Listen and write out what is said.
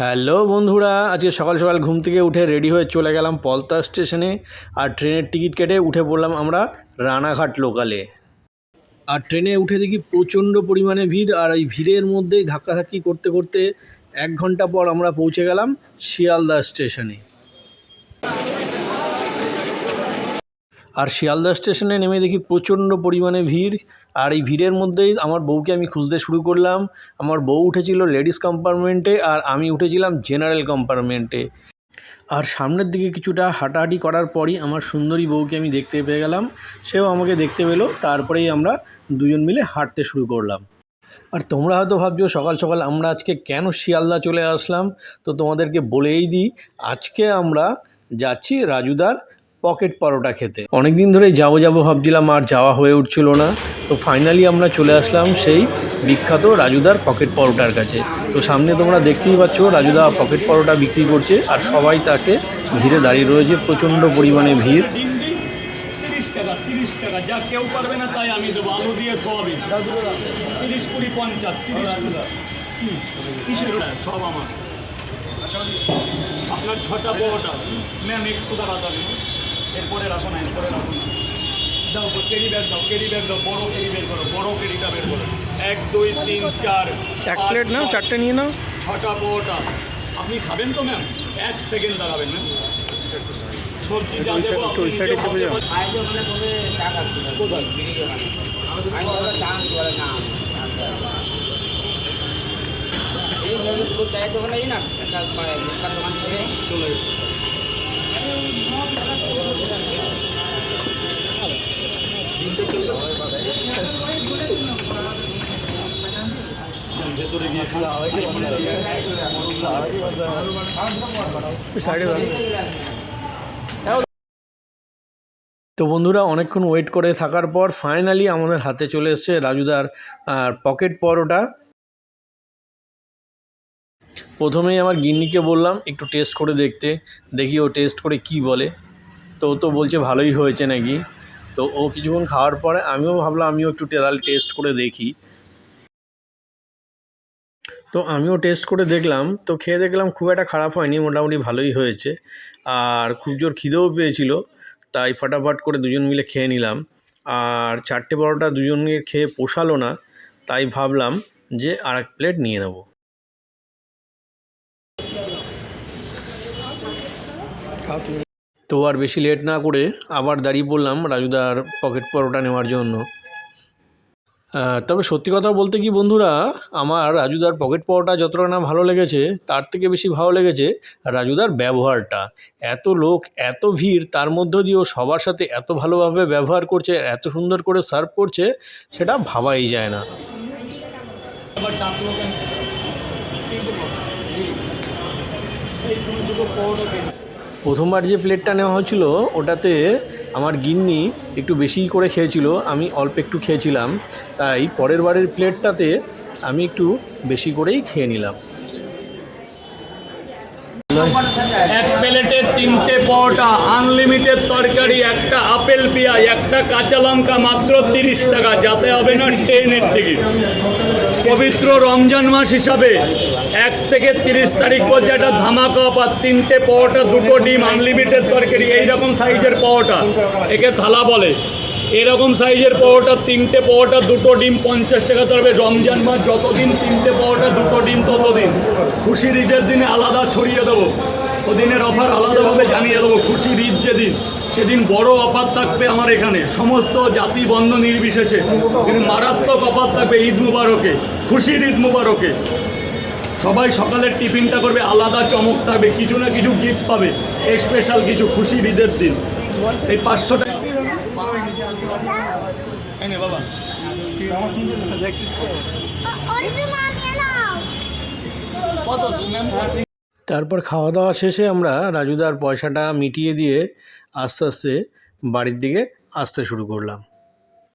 Hello বন্ধুরা, আজকে সকাল সকাল ঘুম থেকে উঠে রেডি হয়ে চলে গেলাম পলতা স্টেশনে, আর ট্রেনের টিকিট কেটে উঠে পড়লাম আমরা রানাঘাট লোকালে। আর ট্রেনে উঠে দেখি প্রচণ্ড পরিমাণে ভিড়, আর এই ভিড়ের মধ্যেই ধাক্কাধাক্কি করতে করতে এক ঘণ্টা পর আমরা পৌঁছে গেলাম শিয়ালদা স্টেশনে। আর শিয়ালদা স্টেশনে নেমে দেখি প্রচণ্ড পরিমাণে ভিড়। আর এই ভিড়ের মধ্যেই আমার বউকে আমি খুঁজতে শুরু করলাম। আমার বউ উঠেছিল লেডিস কম্পার্টমেন্টে আর আমি উঠেছিলাম জেনারেল কম্পার্টমেন্টে। আর সামনের দিকে কিছুটা হাঁটাহাঁটি করার পরই আমার সুন্দরী বউকে আমি দেখতে পেয়ে গেলাম। সেও আমাকে দেখতে পেল, তারপরেই আমরা দুজন মিলে হাঁটতে শুরু করলাম। আর তোমরা হয়তো ভাবছ, সকাল সকাল আমরা আজকে কেন শিয়ালদা চলে আসলাম? তো তোমাদেরকে বলেই দিই, আজকে আমরা যাচ্ছি রাজুদার পকেট পরোটা খেতে। অনেক দিন ধরেই যাব যাব ভাবছিলাম, আর যাওয়া হয়ে উঠছিল না। তো ফাইনালি আমরা চলে আসলাম সেই বিখ্যাত রাজুদার পকেট পরোটার কাছে। তো সামনে তোমরা দেখতেই পাচ্ছ, রাজুদা পকেট পরোটা বিক্রি করছে, আর সবাই তাকে ঘিরে দাঁড়িয়ে রয়েছে। প্রচণ্ড পরিমাণে ভিড়। আপনার ছটা বড়টা ম্যাম, একটু দাঁড়াতে এরপরে রাখো না এরপরে রাখো না। দাও কেরি ব্যাগ দাও কেরি ব্যাগ দাও বড় কেরি বের করো বড় কেরিটা বের করো। এক দুই তিন চার এক প্লেট নাও চারটে নিয়ে নাও। ছটা বড়টা আপনি খাবেন তো ম্যাম এক সেকেন্ড দাঁড়াবেন ম্যাম সবজি যা দেবো আপনি সাইডে নিজে যাও। ভাবতে মানে তোকে টাকা কোথায়? আমি বললাম চান্স বলে না। এই ধরনের দুটো চায়ের দোকানে এই না একটা দোকান থেকে চলে এসেছি। তো বন্ধুরা, অনেকক্ষণ ওয়েট করে থাকার পর ফাইনালি আমাদের হাতে চলে এসছে রাজুদার পকেট পরোটা। প্রথমেই আমার গিন্নিকে বললাম, একটু টেস্ট করে দেখতে, দেখি ও টেস্ট করে কি বলে। তো ও তো বলছে ভালোই হয়েছে নাকি। তো ও কিছুক্ষণ খাওয়ার পরে আমিও ভাবলাম, আমিও একটু তাহলে টেস্ট করে দেখি। তো আমিও টেস্ট করে দেখলাম, তো খেয়ে দেখলাম খুব একটা খারাপ হয়নি, মোটামুটি ভালোই হয়েছে। আর খুব জোর খিদেও পেয়েছিল, তাই ফাটাফাট করে দুজন মিলে খেয়ে নিলাম। আর চারটে পরোটা দুজনকে খেয়ে পোষালো না, তাই ভাবলাম যে আর প্লেট নিয়ে নেব। তো আর বেশি লেট না করে আবার দাঁড়িয়ে পড়লাম রাজুদার পকেট পরোটা নেওয়ার জন্য। তবে সত্যি কথা বলতে কি বন্ধুরা, আমার রাজুদার পকেট পরোটা যতটা না ভালো লেগেছে, তার থেকে বেশি ভালো লেগেছে রাজুদার ব্যবহারটা। এত লোক, এত ভিড়, তার মধ্য দিয়েও সবার সাথে এত ভালোভাবে ব্যবহার করছে, এত সুন্দর করে সার্ভ করছে, সেটা ভাবাই যায় না। প্রথমবার যে প্লেটটা নেওয়া হয়েছিল, ওটাতে আমার গিন্নি একটু বেশি করে খেয়েছিল, আমি অল্প একটু খেয়েছিলাম। তাই পরের বারের প্লেটটাতে আমি একটু বেশি করেই খেয়ে নিলাম। এক প্লেটে তিনটে পরোটা আনলিমিটেড তরকারি, একটা আপেল পেঁয়াজ, একটা কাঁচা লঙ্কা মাত্র তিরিশ টাকা। যাতে হবে না ট্রেনের টিকিট। পবিত্র রমজান মাস হিসাবে এক থেকে তিরিশ তারিখ পর্যন্ত একটা ধামাকা অফার, তিনটে পরোটা, দুটো ডিম আনলিমিটেড তরকারি, এইরকম সাইজের পরোটা। একে থালা বলে। এরকম সাইজের পরোটা, তিনটে পরোটা, দুটো ডিম, পঞ্চাশ টাকা তবে রমজান মাস যতদিন তিনটে পরোটা, দুটো ডিম, ততদিন। খুশির ঈদের দিনে আলাদা ছড়িয়ে দেবো। ওদিনের অফার আলাদাভাবে জানিয়ে দেবো, খুশির ঈদ যেদিন, সেদিন বড় অফার থাকবে আমার এখানে। সমস্ত জাতি বন্ধ নির্বিশেষে। মারাত্মক অফার থাকবে ঈদ মুবারকে, খুশির ঈদ মুবারকে। সবাই সকালের টিফিনটা করবে, আলাদা চমক থাকবে, কিছু না কিছু গিফট পাবে স্পেশাল কিছু খুশির ঈদের দিন। এই পাঁচশো টাকা বাবা। ম্যাম তারপর খাওয়া দাওয়া শেষে আমরা রাজুদার পয়সাটা মিটিয়ে দিয়ে আস্তে আস্তে বাড়ির দিকে আসতে শুরু করলাম।